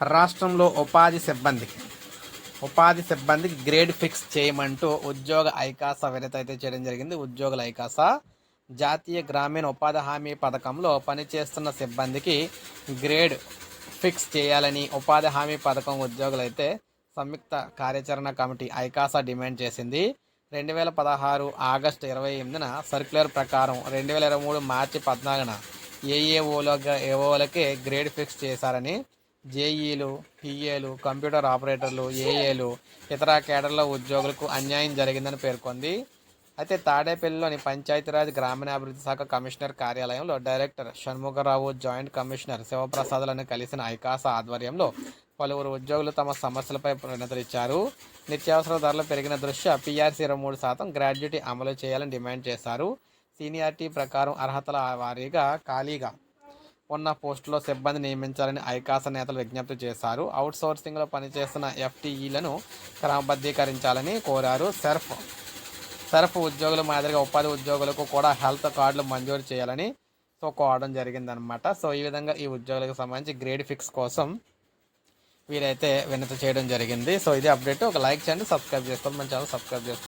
రాష్ట్రంలో ఉపాధి సిబ్బందికి. ఉపాధి సిబ్బందికి గ్రేడ్ ఫిక్స్ చేయమంటూ ఉద్యోగ ఐకాస వినత అయితే చేయడం జరిగింది. ఉద్యోగుల ఐకాస. జాతీయ గ్రామీణ ఉపాధి హామీ పథకంలో పనిచేస్తున్న సిబ్బందికి గ్రేడ్ ఫిక్స్ చేయాలని ఉపాధి హామీ పథకం ఉద్యోగులైతే సంయుక్త కార్యాచరణ కమిటీ ఐకాసా డిమాండ్ చేసింది. రెండు వేల పదహారు ఆగస్టు ఇరవై ఎనిమిదిన సర్క్యులర్ ప్రకారం రెండు వేల ఇరవై మూడు మార్చి పద్నాలుగున ఏఏఓలో ఏఓలకే గ్రేడ్ ఫిక్స్ చేశారని జేఈలు పిఏలు కంప్యూటర్ ఆపరేటర్లు ఏఏలు ఇతర కేడర్ల ఉద్యోగులకు అన్యాయం జరిగిందని పేర్కొంది. అయితే తాడేపల్లిలోని పంచాయతీరాజ్ గ్రామీణాభివృద్ధి శాఖ కమిషనర్ కార్యాలయంలో డైరెక్టర్ షణ్ముఖరావు జాయింట్ కమిషనర్ శివప్రసాద్లను కలిసిన ఐకాస ఆధ్వర్యంలో పలువురు ఉద్యోగులు తమ సమస్యలపై వినతులిచ్చారు నిత్యావసర ధరలు పెరిగిన దృష్ట్యా పీఆర్సీ ఇరవై మూడు శాతం గ్రాడ్యుటీ అమలు చేయాలని డిమాండ్ చేశారు. సీనియారిటీ ప్రకారం అర్హతల వారీగా ఖాళీగా ఉన్న పోస్టులో సిబ్బంది నియమించాలని ఐకాస నేతలు విజ్ఞప్తి చేశారు. అవుట్ సోర్సింగ్లో పనిచేస్తున్న ఎఫ్టీఈలను క్రమబద్ధీకరించాలని కోరారు. సెర్ఫ్ సెర్ఫ్ ఉద్యోగుల మాదిరిగా ఉపాధి ఉద్యోగులకు కూడా హెల్త్ కార్డులు మంజూరు చేయాలని సో కోవడం జరిగిందనమాట సో ఈ విధంగా ఈ ఉద్యోగులకు సంబంధించి గ్రేడ్ ఫిక్స్ కోసం వీరైతే వినతి చేయడం జరిగింది. సో ఇది అప్డేట్. ఒక లైక్ చేయండి సబ్స్క్రైబ్ చేసుకోండి. మన ఛానల్ సబ్స్క్రైబ్ చేసుకోండి.